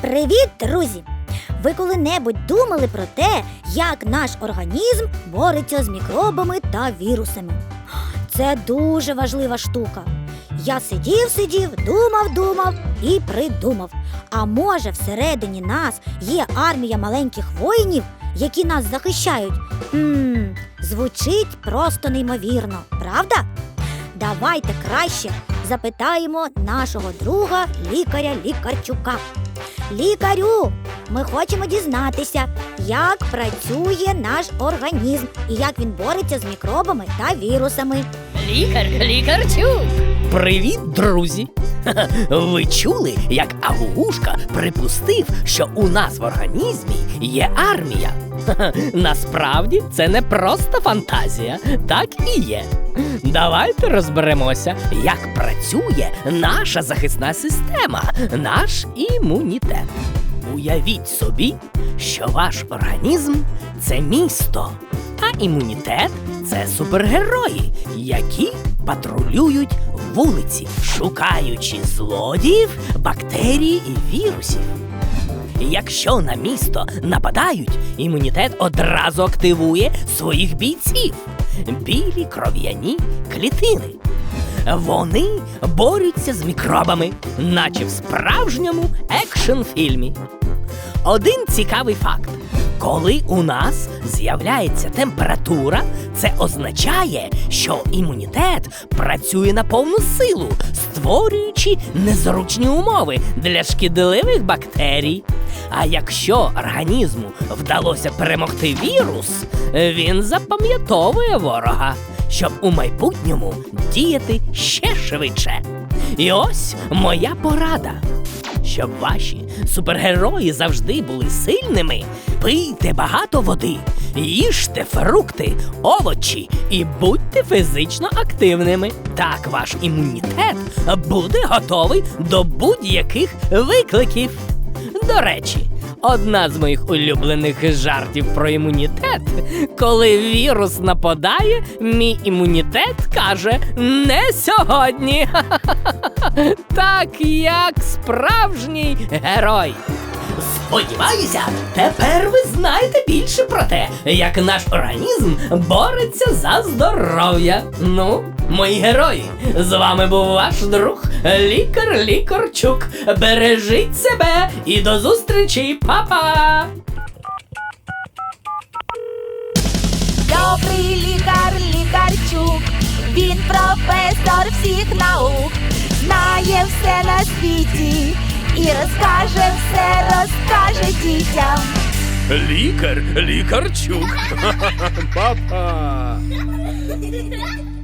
Привіт, друзі! Ви коли-небудь думали про те, як наш організм бореться з мікробами та вірусами? Це дуже важлива штука. Я сидів, сидів, думав, думав і придумав. А може, всередині нас є армія маленьких воїнів, які нас захищають? Ммм, звучить просто неймовірно, правда? Давайте краще запитаємо нашого друга лікаря Лікарчука. Лікарю, ми хочемо дізнатися, як працює наш організм і як він бореться з мікробами та вірусами. Лікар, лікарчук. Привіт, друзі! Ви чули, як Агугушка припустив, що у нас в організмі є армія? Насправді це не просто фантазія, так і є. Давайте розберемося, як працює наша захисна система, наш імунітет. Уявіть собі, що ваш організм це місто, а імунітет це супергерої, які патрулюють вулиці, шукаючи злодіїв, бактерій і вірусів. Якщо на місто нападають, імунітет одразу активує своїх бійців білі кров'яні клітини. Вони борються з мікробами, наче в справжньому екшн-фільмі. Один цікавий факт: коли у нас з'являється температура, це означає, що імунітет працює на повну силу, створюючи незручні умови для шкідливих бактерій. А якщо організму вдалося перемогти вірус, він запам'ятовує ворога, щоб у майбутньому діяти ще швидше. І ось моя порада. Щоб ваші супергерої завжди були сильними, пийте багато води, їжте фрукти, овочі і будьте фізично активними. Так ваш імунітет буде готовий до будь-яких викликів. До речі, одна з моїх улюблених жартів про імунітет, коли вірус нападає, мій імунітет каже не сьогодні. Так як справжній герой. Сподіваюся, тепер ви знаєте більше про те, як наш організм бореться за здоров'я. Ну, мої герої, з вами був ваш друг, лікар Лікарчук. Бережіть себе і до зустрічі, Па-па! Добрий лікар, лікарчук, він професор всіх наук, знає все на світі і розкаже все, розкаже дітям. Лікар, лікарчук. Папа.